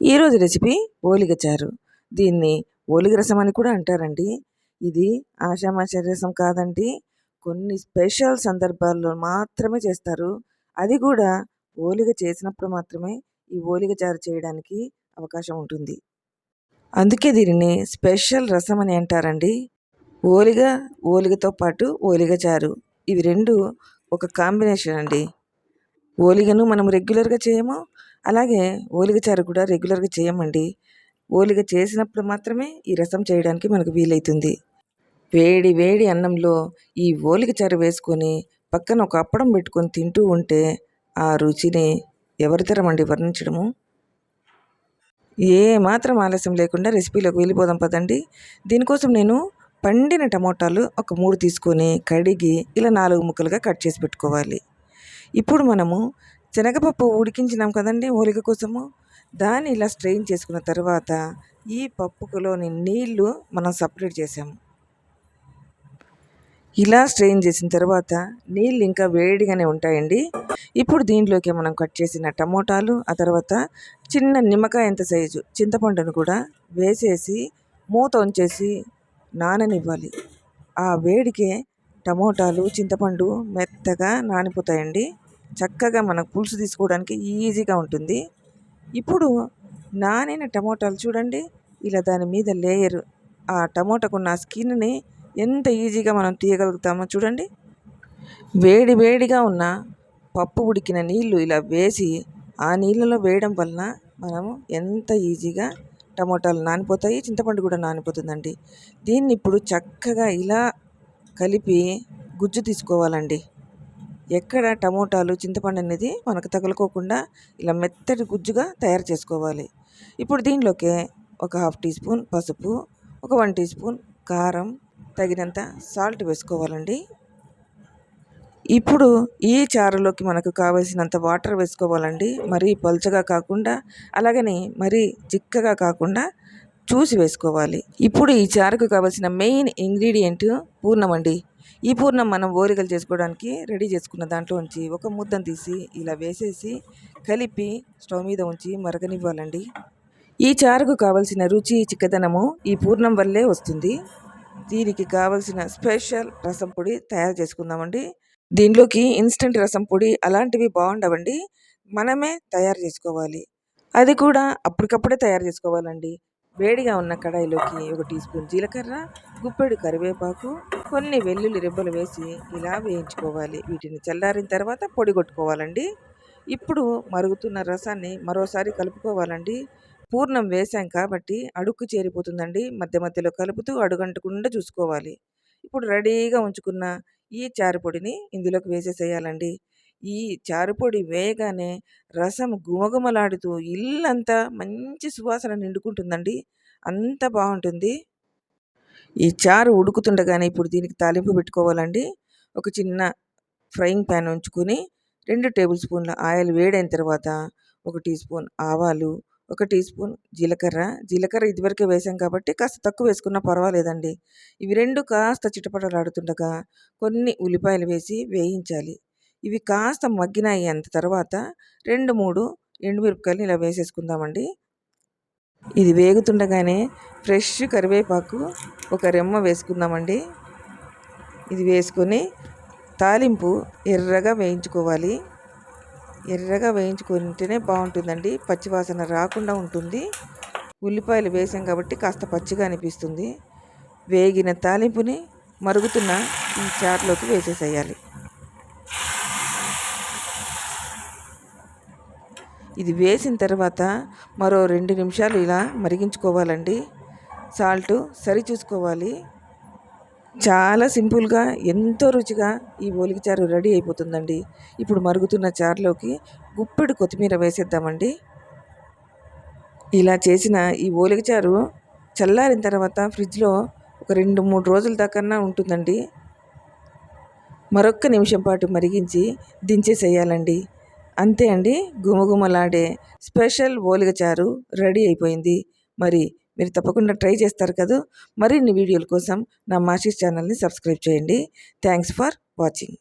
ఈరోజు రెసిపీ ఓలిగ చారు దీన్ని ఓలిగ రసం అని కూడా అంటారండి. ఇది ఆషామాష రసం కాదండి. కొన్ని స్పెషల్ సందర్భాల్లో మాత్రమే చేస్తారు. అది కూడా ఓలిగ చేసినప్పుడు మాత్రమే ఈ ఓలిగ చారు చేయడానికి అవకాశం ఉంటుంది. అందుకే దీనిని స్పెషల్ రసం అని అంటారండి. ఓలిగ ఓలిగతో పాటు ఓలిగ చారు ఇవి రెండు ఒక కాంబినేషన్ అండి. ఓలిగను మనం రెగ్యులర్గా చేయము అలాగే ఓలిగ చారు కూడా రెగ్యులర్గా చేయమండి. ఓలిగ చేసినప్పుడు మాత్రమే ఈ రసం చేయడానికి మనకు వీలవుతుంది వేడి వేడి అన్నంలో ఈ ఓలిగ చారు వేసుకొని పక్కన ఒక అప్పడం పెట్టుకొని తింటూ ఉంటే ఆ రుచిని ఎవరితరమండి వర్ణించడము? ఏ మాత్రం ఆలస్యం లేకుండా రెసిపీలోకి వెళ్ళిపోదాం పదండి. దీనికోసం నేను పండిన టమోటాలు ఒక మూడు తీసుకొని కడిగి ఇలా నాలుగు ముక్కలుగా కట్ చేసి పెట్టుకోవాలి. ఇప్పుడు మనము శనగపప్పు ఉడికించినాం కదండి ఓలిక కోసము. దాన్ని ఇలా స్ట్రెయిన్ చేసుకున్న తర్వాత ఈ పప్పులోని నీళ్ళు మనం సపరేట్ చేసాము ఇలా స్ట్రెయిన్ చేసిన తర్వాత నీళ్ళు ఇంకా వేడిగానే ఉంటాయండి. ఇప్పుడు దీంట్లోకి మనం కట్ చేసిన టమోటాలు ఆ తర్వాత చిన్న నిమ్మకాయ ఎంత సైజు చింతపండును కూడా వేసేసి మూత ఉంచేసి నాననివ్వాలి. ఆ వేడికే టమోటాలు చింతపండు మెత్తగా నానిపోతాయండి. చక్కగా మనకు పులుసు తీసుకోవడానికి ఈజీగా ఉంటుంది. ఇప్పుడు నానిన టమోటాలు చూడండి. ఇలా దాని మీద లేయర్. ఆ టమోటాకున్న స్కిన్ని ఎంత ఈజీగా మనం తీయగలుగుతామో చూడండి. వేడి వేడిగా ఉన్న పప్పు ఉడికిన నీళ్ళు ఇలా వేసి ఆ నీళ్ళలో వేయడం వలన మనము ఎంత ఈజీగా టమోటాలు నానిపోతాయి చింతపండు కూడా నానిపోతుందండి. దీన్ని ఇప్పుడు చక్కగా ఇలా కలిపి గుజ్జు తీసుకోవాలండి. ఎక్కడ టమోటాలు చింతపండు అనేది మనకు తగులుకోకుండా ఇలా మెత్తటి గుజ్జుగా తయారు చేసుకోవాలి. ఇప్పుడు దీనిలోకి ఒక హాఫ్ టీ స్పూన్ పసుపు ఒక వన్ టీ స్పూన్ కారం తగినంత సాల్ట్ వేసుకోవాలండి. ఇప్పుడు ఈ చారులోకి మనకు కావలసినంత వాటర్ వేసుకోవాలండి. మరీ పలుచగా కాకుండా అలాగని మరీ చిక్కగా కాకుండా చూసి వేసుకోవాలి. ఇప్పుడు ఈ చారుకు కావాల్సిన మెయిన్ ఇంగ్రీడియంట్ పూర్ణం అండి. ఈ పూర్ణం మనం ఓరికలు చేసుకోవడానికి రెడీ చేసుకున్న దాంట్లో ఉంచి ఒక ముద్దను తీసి ఇలా వేసేసి కలిపి స్టవ్ మీద ఉంచి మరగనివ్వాలండి. ఈ చారుకు కావలసిన రుచి చిక్కదనము ఈ పూర్ణం వల్లే వస్తుంది. దీనికి కావలసిన స్పెషల్ రసం పొడి తయారు చేసుకుందామండి. దీనిలోకి ఇన్స్టెంట్ రసం పొడి అలాంటివి బాగుండవండి. మనమే తయారు చేసుకోవాలి. అది కూడా అప్పటికప్పుడే తయారు చేసుకోవాలండి. వేడిగా ఉన్న కడాయిలోకి ఒక టీ స్పూన్ జీలకర్ర గుప్పెడు కరివేపాకు కొన్ని వెల్లుల్లి రెబ్బలు వేసి ఇలా వేయించుకోవాలి. వీటిని చల్లారిన తర్వాత పొడి కొట్టుకోవాలండి. ఇప్పుడు మరుగుతున్న రసాన్ని మరోసారి కలుపుకోవాలండి. పూర్ణం వేసాం కాబట్టి అడుక్కు చేరిపోతుందండి. మధ్య మధ్యలో కలుపుతూ అడుగంటకుండా చూసుకోవాలి. ఇప్పుడు రెడీగా ఉంచుకున్న ఈ చారుపొడిని ఇందులోకి వేసేసేయాలండి. ఈ చారుపొడి వేయగానే రసం గుమగుమలాడుతూ ఇల్లంతా మంచి సువాసన నిండుకుంటుందండి. అంత బాగుంటుంది. ఈ చారు ఉడుకుతుండగానే ఇప్పుడు దీనికి తాలింపు పెట్టుకోవాలండి. ఒక చిన్న ఫ్రైయింగ్ ప్యాన్ ఉంచుకొని రెండు టేబుల్ స్పూన్ల ఆయిల్ వేడైన తర్వాత ఒక టీ స్పూన్ ఆవాలు ఒక టీ స్పూన్ జీలకర్ర. జీలకర్ర ఇదివరకే వేసాం కాబట్టి కాస్త తక్కువ వేసుకున్నా పర్వాలేదండి. ఇవి రెండు కాస్త చిటపటలాడుతుండగా కొన్ని ఉల్లిపాయలు వేసి వేయించాలి. ఇవి కాస్త మగ్గినాయి అంత తర్వాత రెండు మూడు ఎండుమిరపకాయలు ఇలా వేసేసుకుందామండి. ఇది వేగుతుండగానే ఫ్రెష్ కరివేపాకు ఒక రెమ్మ వేసుకుందామండి. ఇది వేసుకొని తాలింపు ఎర్రగా వేయించుకోవాలి. ఎర్రగా వేయించుకుంటేనే బాగుంటుందండి. పచ్చివాసన రాకుండా ఉంటుంది. ఉల్లిపాయలు వేసాం కాబట్టి కాస్త పచ్చిగా అనిపిస్తుంది. వేగిన తాలింపుని మరుగుతున్న ఈ చారులోకి వేసేసేయాలి. ఇది వేసిన తర్వాత మరో రెండు నిమిషాలు ఇలా మరిగించుకోవాలండి. సాల్ట్ సరి చూసుకోవాలి. చాలా సింపుల్గా ఎంతో రుచిగా ఈ ఓలికి చారు రెడీ అయిపోతుందండి. ఇప్పుడు మరుగుతున్న చారులోకి గుప్పెడు కొత్తిమీర వేసేద్దామండి. ఇలా చేసిన ఈ ఓలిక చారు చల్లారిన తర్వాత ఫ్రిడ్జ్లో ఒక రెండు మూడు రోజుల దాకన్నా ఉంటుందండి. మరొక్క నిమిషం పాటు మరిగించి దించేసేయాలండి. అంతే అండి. గుమగుమలాడే స్పెషల్ ఓలిగ చారు రెడీ అయిపోయింది. మరి మీరు తప్పకుండా ట్రై చేస్తారు కదా. మరిన్ని వీడియోల కోసం నా మాషిస్ ఛానల్ని సబ్స్క్రైబ్ చేయండి. Thanks for watching.